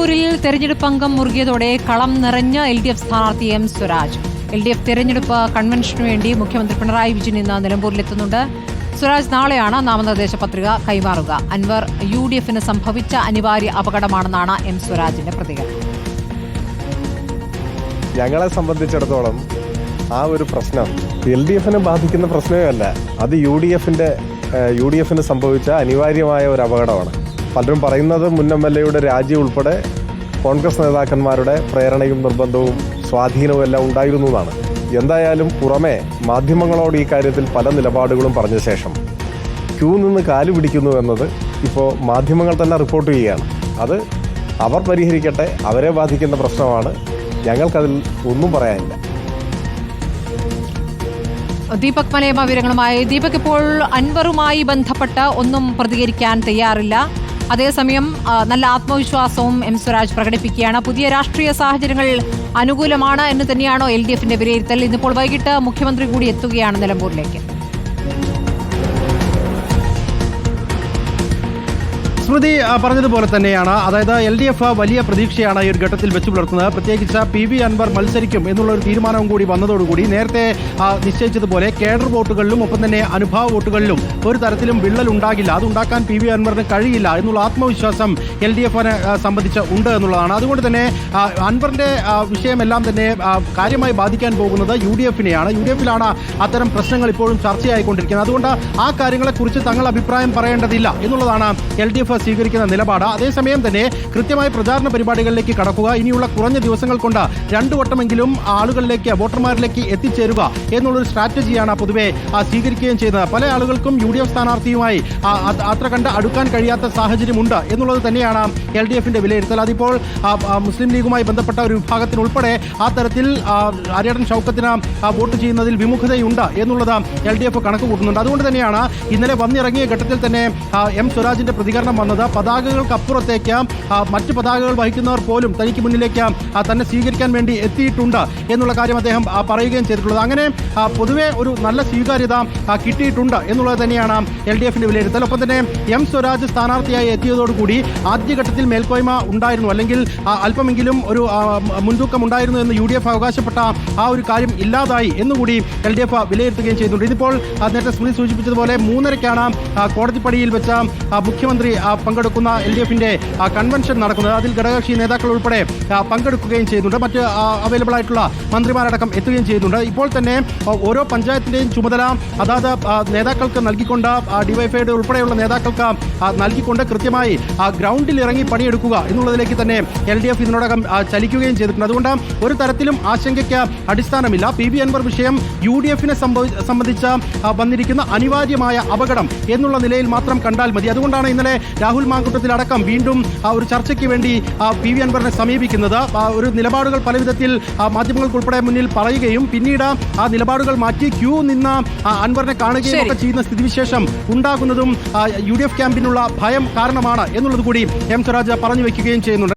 നിലമ്പൂരിൽ തെരഞ്ഞെടുപ്പ് അംഗം മുറുകിയതോടെ കളം നിറഞ്ഞ എൽ ഡി എഫ് സ്ഥാനാർത്ഥി M Swaraj. L D F തെരഞ്ഞെടുപ്പ് കൺവെൻഷനു വേണ്ടി മുഖ്യമന്ത്രി പിണറായി വിജയൻ ഇന്ന് നിലമ്പൂരിലെത്തുന്നുണ്ട്. സ്വരാജ് നാളെയാണ് നാമനിർദ്ദേശ പത്രിക കൈമാറുക. അൻവർ യു ഡി എഫിന് സംഭവിച്ച അനിവാര്യ അപകടമാണെന്നാണ് എം സ്വരാജിന്റെ പ്രതികരണം. ഞങ്ങളെ സംബന്ധിച്ചിടത്തോളം ആ ഒരു പ്രശ്നം എൽ ഡി എഫിനെ ബാധിക്കുന്ന പ്രശ്നമേ അല്ല. അത് യു ഡി എഫിന്റെ യു ഡി എഫിന് സംഭവിച്ച അനിവാര്യമായ ഒരു അപകടമാണ്. പലരും പറയുന്നത് മുൻ എം എൽ എയുടെ രാജി ഉൾപ്പെടെ കോൺഗ്രസ് നേതാക്കന്മാരുടെ പ്രേരണയും നിർബന്ധവും സ്വാധീനവും എല്ലാം ഉണ്ടായിരുന്നു എന്നാണ്. എന്തായാലും പുറമെ മാധ്യമങ്ങളോട് ഈ കാര്യത്തിൽ പല നിലപാടുകളും പറഞ്ഞ ശേഷം ക്യൂ നിന്ന് കാൽ പിടിക്കുന്നു എന്നത് ഇപ്പോൾ മാധ്യമങ്ങൾ തന്നെ റിപ്പോർട്ട് ചെയ്യുകയാണ്. അത് അവർ പരിഹരിക്കട്ടെ അവരെ ബാധിക്കുന്ന പ്രശ്നമാണ്. ഞങ്ങൾക്കതിൽ ഒന്നും പറയാനില്ല. ദീപക് മലയമ്മ വിവരങ്ങളുമായി. ദീപക് ഇപ്പോൾ അൻവറുമായി ബന്ധപ്പെട്ട് ഒന്നും പ്രതികരിക്കാൻ തയ്യാറില്ല. അതേസമയം നല്ല ആത്മവിശ്വാസവും എം സ്വരാജ് പ്രകടിപ്പിക്കുകയാണ്. പുതിയ രാഷ്ട്രീയ സാഹചര്യങ്ങൾ അനുകൂലമാണ് എന്ന് തന്നെയാണോ എൽ ഡി എഫിന്റെ വിലയിരുത്തൽ? ഇന്നിപ്പോൾ വൈകിട്ട് മുഖ്യമന്ത്രി കൂടി എത്തുകയാണ് നിലമ്പൂരിലേക്ക്. സ്മൃതി പറഞ്ഞതുപോലെ തന്നെയാണ്. അതായത് എൽ ഡി എഫ് വലിയ പ്രതീക്ഷയാണ് ഈ ഒരു ഘട്ടത്തിൽ വെച്ചു പുലർത്തുന്നത്. പ്രത്യേകിച്ച് പി വി അൻവർ മത്സരിക്കും എന്നുള്ള ഒരു തീരുമാനവും കൂടി വന്നതോടുകൂടി നേരത്തെ നിശ്ചയിച്ചതുപോലെ കേഡർ വോട്ടുകളിലും ഒപ്പം തന്നെ അനുഭവ വോട്ടുകളിലും ഒരു തരത്തിലും വിള്ളൽ ഉണ്ടാകില്ല. അതുണ്ടാക്കാൻ പി വി അൻവറിന് കഴിയില്ല എന്നുള്ള ആത്മവിശ്വാസം എൽ ഡി എഫിനെ സംബന്ധിച്ച് ഉണ്ട് എന്നുള്ളതാണ്. അതുകൊണ്ട് തന്നെ അൻവറിന്റെ വിഷയമെല്ലാം തന്നെ കാര്യമായി ബാധിക്കാൻ പോകുന്നത് യു ഡി എഫിനെയാണ്. യു ഡി എഫിലാണ് അത്തരം പ്രശ്നങ്ങൾ ഇപ്പോഴും ചർച്ചയായിക്കൊണ്ടിരിക്കുന്നത്. അതുകൊണ്ട് ആ കാര്യങ്ങളെക്കുറിച്ച് തങ്ങൾ അഭിപ്രായം പറയേണ്ടതില്ല എന്നുള്ളതാണ് എൽ ഡി എഫ് സ്വീകരിക്കുന്ന നിലപാട്. അതേസമയം തന്നെ കൃത്യമായ പ്രചാരണ പരിപാടികളിലേക്ക് കടക്കുക ഇനിയുള്ള കുറഞ്ഞ ദിവസങ്ങൾ കൊണ്ട് രണ്ടു വട്ടമെങ്കിലും ആളുകളിലേക്ക് വോട്ടർമാരിലേക്ക് എത്തിച്ചേരുക എന്നുള്ളൊരു സ്ട്രാറ്റജിയാണ് പൊതുവെ സ്വീകരിക്കുകയും ചെയ്യുന്നത്. പല ആളുകൾക്കും യു ഡി എഫ് സ്ഥാനാർത്ഥിയുമായി അത്ര കണ്ട് അടുക്കാൻ കഴിയാത്ത സാഹചര്യമുണ്ട് എന്നുള്ളത് തന്നെയാണ് എൽ ഡി എഫിന്റെ വിലയിരുത്തൽ. അതിപ്പോൾ മുസ്ലിം ലീഗുമായി ബന്ധപ്പെട്ട ഒരു വിഭാഗത്തിനുൾപ്പെടെ ആ തരത്തിൽ ആര്യാടൻ ഷൗക്കത്തിന് വോട്ട് ചെയ്യുന്നതിൽ വിമുഖതയുണ്ട് എന്നുള്ളത് എൽ ഡി എഫ് കണക്ക് കൂട്ടുന്നുണ്ട്. അതുകൊണ്ട് തന്നെയാണ് ഇന്നലെ വന്നിറങ്ങിയ ഘട്ടത്തിൽ തന്നെ എം സ്വരാജിന്റെ പ്രതികരണം വന്നത്. പതാകകൾക്കപ്പുറത്തേക്ക് മറ്റ് പതാകകൾ വഹിക്കുന്നവർ പോലും തനിക്ക് മുന്നിലേക്ക് തന്നെ സ്വീകരിക്കാൻ വേണ്ടി എത്തിയിട്ടുണ്ട് എന്നുള്ള കാര്യം അദ്ദേഹം പറയുകയും ചെയ്തിട്ടുള്ളത്. അങ്ങനെ പൊതുവെ ഒരു നല്ല സ്വീകാര്യത കിട്ടിയിട്ടുണ്ട് എന്നുള്ളത് തന്നെയാണ് എൽ ഡി എഫിന്റെ വിലയിരുത്തൽ. ഒപ്പം തന്നെ എം സ്വരാജ് സ്ഥാനാർത്ഥിയായി എത്തിയതോടുകൂടി ആദ്യഘട്ടത്തിൽ മേൽക്കോയ്മ ഉണ്ടായിരുന്നു. അല്ലെങ്കിൽ അല്പമെങ്കിലും ഒരു മുൻതൂക്കം ഉണ്ടായിരുന്നു എന്ന് യു ഡി എഫ് അവകാശപ്പെട്ട ആ ഒരു കാര്യം ഇല്ലാതായി എന്നുകൂടി എൽ ഡി എഫ് വിലയിരുത്തുകയും ചെയ്യുന്നുണ്ട് ഇതിപ്പോൾ നേരത്തെ സ്മൃതി സൂചിപ്പിച്ചതുപോലെ മൂന്നരയ്ക്കാണ് കോടതിപ്പടിയിൽ വെച്ച മുഖ്യമന്ത്രി പങ്കെടുക്കുന്ന എൽ ഡി എഫിന്റെ കൺവെൻഷൻ നടക്കുന്നത്. അതിൽ ഘടകകക്ഷി നേതാക്കൾ ഉൾപ്പെടെ പങ്കെടുക്കുകയും ചെയ്യുന്നുണ്ട് മറ്റ് അവൈലബിൾ ആയിട്ടുള്ള മന്ത്രിമാരടക്കം എത്തുകയും ചെയ്യുന്നുണ്ട് ഇപ്പോൾ തന്നെ ഓരോ പഞ്ചായത്തിന്റെയും ചുമതല അതാത് നേതാക്കൾക്ക് നൽകിക്കൊണ്ട് ഡിവൈഫൈയുടെ ഉൾപ്പെടെയുള്ള നേതാക്കൾക്ക് നൽകിക്കൊണ്ട് കൃത്യമായി ഗ്രൗണ്ടിൽ ഇറങ്ങി പണിയെടുക്കുക എന്നുള്ളതിലേക്ക് തന്നെ എൽ ഡി എഫ് ഇതിനോടകം ചലിക്കുകയും ചെയ്തിട്ടുണ്ട്. അതുകൊണ്ട് ഒരു തരത്തിലും ആശങ്കയ്ക്ക് അടിസ്ഥാനമില്ല. പി ബി അൻവർ വിഷയം യു ഡി എഫിനെ സംബന്ധിച്ച വന്നിരിക്കുന്ന അനിവാര്യമായ അപകടം എന്നുള്ള നിലയിൽ മാത്രം കണ്ടാൽ മതി. അതുകൊണ്ടാണ് ഇന്നലെ രാഹുൽ മാങ്കുട്ടത്തിലടക്കം വീണ്ടും ആ, ഒരു ചർച്ചയ്ക്ക് വേണ്ടി ആ, പി വി അൻവറിനെ സമീപിക്കുന്നത്. ആ, ഒരു നിലപാടുകൾ പല വിധത്തിൽ ആ, മാധ്യമങ്ങൾക്കുൾപ്പെടെ മുന്നിൽ പറയുകയും പിന്നീട് ആ നിലപാടുകൾ മാറ്റി ക്യൂ നിന്ന അൻവറിനെ കാണുകയും ഒക്കെ ചെയ്യുന്ന സ്ഥിതിവിശേഷം ഉണ്ടാകുന്നതും യു ഡി എഫ് ക്യാമ്പിനുള്ള ഭയം കാരണമാണ് എന്നുള്ളത് കൂടി എം സ്വരാജ് പറഞ്ഞു വെക്കുകയും ചെയ്യുന്നുണ്ട്.